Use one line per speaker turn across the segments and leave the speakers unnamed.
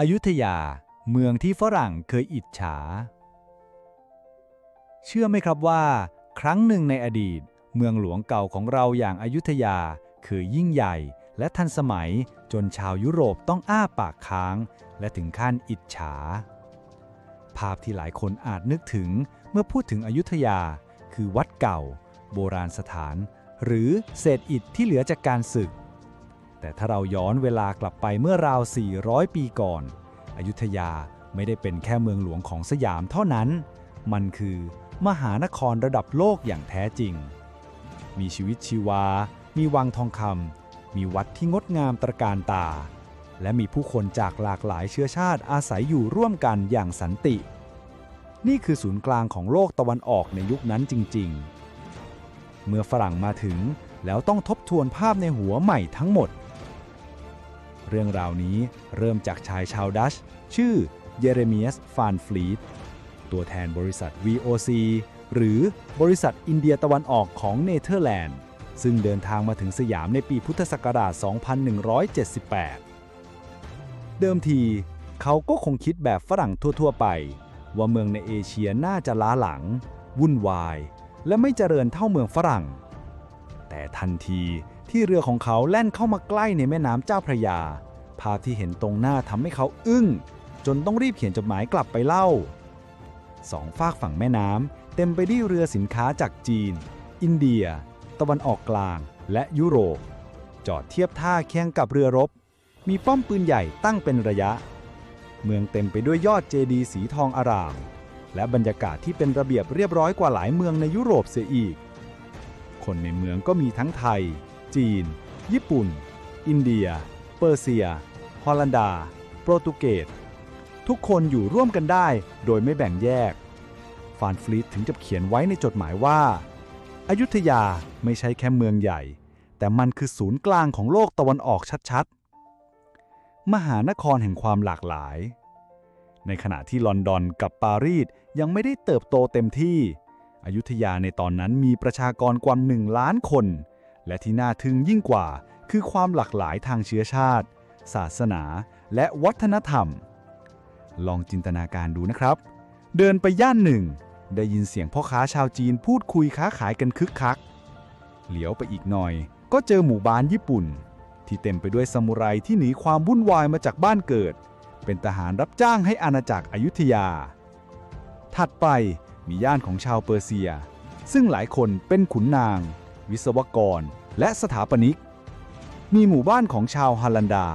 อยุธยา เมืองที่ฝรั่งเคยอิจฉา เชื่อไหมครับว่า ครั้งหนึ่งในอดีต เมืองหลวงเก่าของเราอย่างอายุทยาคือยิ่งใหญ่ และทันสมัยจนชาวยุโรปต้องอ้าปากค้าง และถึงขั้นอิจฉา ภาพที่หลายคนอาจนึกถึงเมื่อพูดถึงอยุธยา คือวัดเก่า โบราณสถาน หรือเศษอิฐที่เหลือจากการศึก แต่ถ้าเราย้อนเวลากลับไปเมื่อราว 400 ปีก่อน อยุธยาไม่ได้เป็นแค่เมืองหลวงของสยามเท่านั้น มันคือมหานครระดับโลกอย่างแท้จริง มีชีวิตชีวา มีวังทองคำ มีวัดที่งดงามตระการตา และมีผู้คนจากหลากหลายเชื้อชาติอาศัยอยู่ร่วมกันอย่างสันติ นี่คือศูนย์กลางของโลกตะวันออกในยุคนั้นจริง ๆ เมื่อฝรั่งมาถึงแล้วต้องทบทวนภาพในหัวใหม่ทั้งหมด รื่องราวนี้เริ่มจากชายชาวดัช ชื่อเยเรมียสฟานฟลีตตัวแทนบริษัท VOC หรือบริษัทอินเดียตะวันออกของเนเธอร์แลนด์ ซึ่งเดินทางมาถึงสยามในปีพุทธศักราช 2178 เดิมทีเขาก็คงคิดแบบฝรั่งทั่ว ๆ ไป ว่าเมืองในเอเชียน่าจะล้าหลัง วุ่นวาย และไม่เจริญเท่าเมืองฝรั่ง แต่ทันทีที่เรือของเขาแล่นเข้ามาใกล้ในแม่น้ำเจ้าพระยา ภาพที่เห็นตรงหน้าทำให้เขาอึ้ง จนต้องรีบเขียนจดหมายกลับไปเล่าสองฝากฝั่งแม่น้ำเต็มไปด้วยเรือสินค้าจากจีน อินเดีย ตะวันออกกลาง และยุโรป จอดเทียบท่าเคียงกับเรือรบ มีป้อมปืนใหญ่ตั้งเป็นระยะ เมืองเต็มไปด้วยยอดเจดีย์สีทองอาราม และบรรยากาศที่เป็นระเบียบเรียบร้อยกว่าหลายเมืองในยุโรปเสียอีก คนในเมืองก็มีทั้งไทย จีน ญี่ปุ่น อินเดีย เปอร์เซีย ฮอลันดา โปรตุเกส ทุกคนอยู่ร่วมกันได้โดยไม่แบ่งแยก ฟานฟลีตถึงจะเขียนไว้ในจดหมายว่า อายุทยาไม่ใช่แค่เมืองใหญ่ แต่มันคือศูนย์กลางของโลกตะวันออกชัดๆ มหานครแห่งความหลากหลาย ในขณะที่ลอนดอนกับปารีสยังไม่ได้เติบโตเต็มที่ อยุธยาในตอนนั้นมีประชากรกว่าหนึ่งล้านคน และที่น่าทึ่งยิ่งกว่า คือความหลากหลายทางเชื้อชาติ ศาสนา และวัฒนธรรม ลองจินตนาการดูนะครับ เดินไปย่านหนึ่ง ได้ยินเสียงพ่อค้าชาวจีนพูดคุยค้าขายกันคึกคัก เหลียวไปอีกหน่อย ก็เจอหมู่บ้านญี่ปุ่น ที่เต็มไปด้วยซามูไรที่หนีความวุ่นวายมาจากบ้านเกิด เป็นทหารรับจ้างให้อาณาจักรอยุธยา ถัดไปมีย่านของชาวเปอร์เซีย ซึ่งหลายคนเป็นขุนนาง วิศวกร และสถาปนิก มีหมู่บ้านของชาวฮอลันดา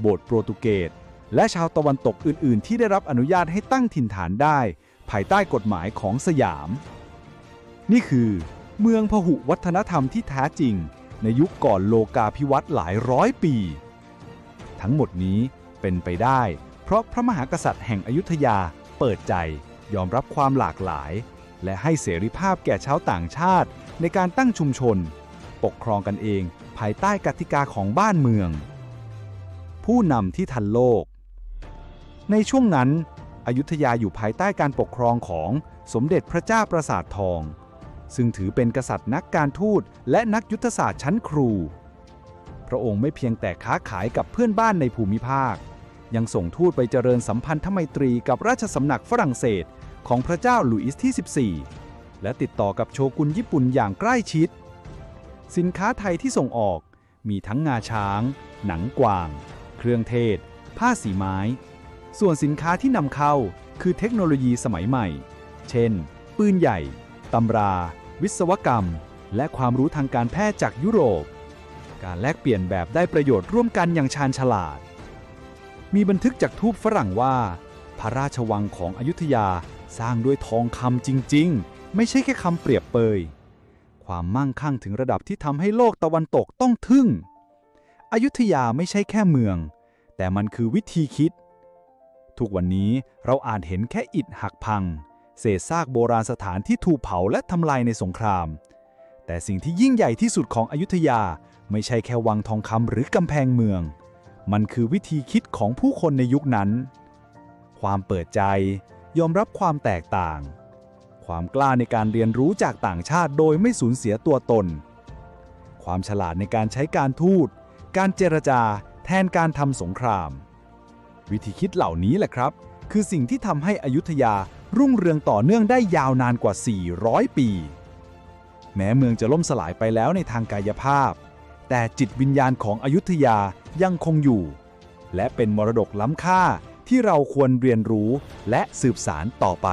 โบสถ์โปรตุเกส และชาวตะวันตกอื่น ๆ ที่ได้รับอนุญาตให้ตั้งถิ่นฐานได้ ภายใต้กฎหมายของสยาม นี่คือเมืองพหุวัฒนธรรมที่แท้จริง ในยุคก่อนโลกาภิวัตน์หลายร้อยปี ทั้งหมดนี้เป็นไปได้ เพราะพระมหากษัตริย์แห่งอยุธยาเปิดใจยอมรับความหลากหลาย และให้เสรีภาพแก่ชาวต่างชาติในการตั้งชุมชน ปกครองกันเอง ภายใต้กติกาของบ้านเมือง ผู้นำที่ทันโลก ในช่วงนั้น อยุธยาอยู่ภายใต้การปกครองของสมเด็จพระเจ้าประสาททอง ซึ่งถือเป็นกษัตริย์นักการทูตและนักยุทธศาสตร์ชั้นครู พระองค์ไม่เพียงแต่ค้าขายกับเพื่อนบ้านในภูมิภาค ยังส่งทูตไปเจริญสัมพันธไมตรีกับราชสำนักฝรั่งเศสของพระเจ้าหลุยส์ที่ 14 และติดต่อกับโชกุนญี่ปุ่นอย่างใกล้ชิด สินค้าไทยที่ส่งออก มีทั้งงาช้าง หนังกวาง เครื่องเทศ ผ้าสีไม้ ส่วนสินค้าที่นำเข้าคือเทคโนโลยีสมัยใหม่ เช่น ปืนใหญ่ ตำรา วิศวกรรม และความรู้ทางการแพทย์จากยุโรป การแลกเปลี่ยนแบบได้ประโยชน์ร่วมกันอย่างชาญฉลาด มีบันทึกจากทูตฝรั่งว่า พระราชวังของอยุธยาสร้างด้วยทองคำจริง ๆ ไม่ใช่แค่คำเปรียบเปย ความมั่งคั่งถึงระดับที่ทำให้โลกตะวันตกต้องทึ่ง อยุธยาไม่ใช่แค่เมือง แต่มันคือวิธีคิด ทุกวันนี้เราอาจเห็นแค่อิฐหักพัง เศษซากโบราณสถานที่ถูกเผาและทำลายในสงคราม แต่สิ่งที่ยิ่งใหญ่ที่สุดของอยุธยาไม่ใช่แค่วังทองคำหรือกำแพงเมือง มันคือวิธีคิดของผู้คนในยุคนั้น ความเปิดใจ ยอมรับความแตกต่าง ความกล้าในการเรียนรู้จากต่างชาติโดยไม่สูญเสียตัวตน ความฉลาดในการใช้การทูต การเจรจา แทนการทำสงคราม วิธีคิดเหล่านี้แหละครับ คือสิ่งที่ทำให้อยุธยารุ่งเรืองต่อเนื่องได้ยาวนานกว่า 400 ปี แม้เมืองจะล่มสลายไปแล้วในทางกายภาพ แต่จิตวิญญาณของอยุธยายังคงอยู่ และเป็นมรดกล้ำค่าที่เราควรเรียนรู้และสืบสารต่อไป